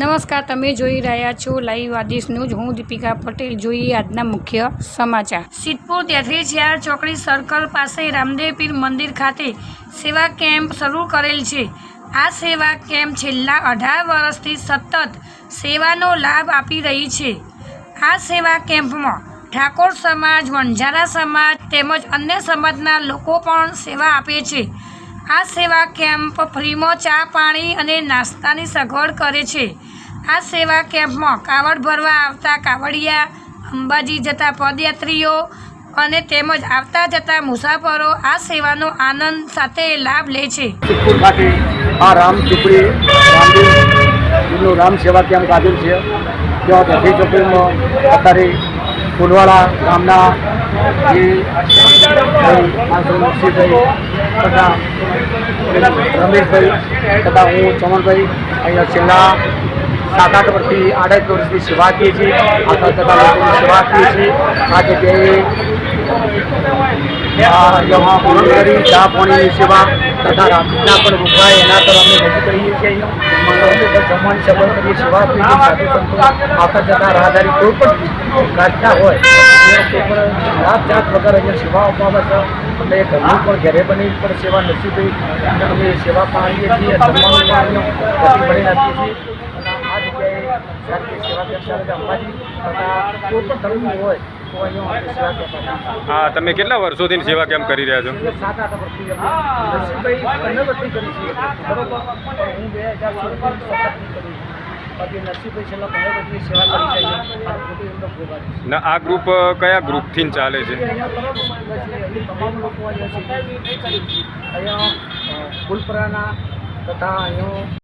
નમસ્કાર, તમે જોઈ રહ્યા છો લાઈવ આદેશ ન્યૂઝ હું દીપિકા પટેલ. જોઈએ આજના મુખ્ય સમાચાર. સિદ્ધપુર ત્યાંથી ચાર ચોકડી સર્કલ પાસે રામદેવ પીર મંદિર ખાતે સેવા કેમ્પ શરૂ કરેલ છે. આ સેવા કેમ્પ છેલ્લા અઢાર વર્ષથી સતત સેવાનો લાભ આપી રહી છે. આ સેવા કેમ્પમાં ઠાકોર સમાજ, વણઝારા સમાજ તેમજ અન્ય સમાજના લોકો પણ સેવા આપે છે. આ સેવા કેમ્પ ફ્રીમાં ચા પાણી અને નાસ્તાની સગવડ કરે છે. આ સેવા કેમ્પમાં કાવડ ભરવા આવતા કાવડિયા, અંબાજી જતા પદયાત્રીઓ અને તેમજ આવતા જતા મુસાફરો આ સેવાનો આનંદ સાથે લાભ લે છે. આ રામ રામદેવ રામ સેવા કેમ્પ આવેલ છે. અત્યારે ફૂલવાડા ગામના જે ભાઈ તથા રમેશભાઈ તથા હું ચમનભાઈ અહીંયા છેલ્લા સાત આઠ વર્ષથી આઠ વર્ષથી સેવા કરીએ છીએ. આવતા તથા લોકોની સેવા કરીએ છીએ. આ જગ્યાએ આ અહીંયા પૂર્ણ કરી ચા પાણીની સેવા તથા રાત્રિના પણ રૂપાય એના પર અમે રજૂ કરીએ છીએ જમવાની સગવડ સેવા છીએ સાધુ આવતા જતા રાહદારી કોઈ પણ ગાજના હોય કોઈ જાત વગર અહીંયા છે એ ઘરનું પણ ઘરે બની પણ સેવા નથી થઈ અમે સેવા પણ આવીએ છીએ જમવાનું પણ અહીંયા ઘરે છીએ આ જગ્યાએ સેવા અંબાજી કોઈ પણ ધર્મનું હોય. હા, તમે કેટલા વર્ષોથી સેવા કેમ કરી રહ્યા છો? ને, આ ગ્રુપ કયા ગ્રુપથી ચાલે છે? તથા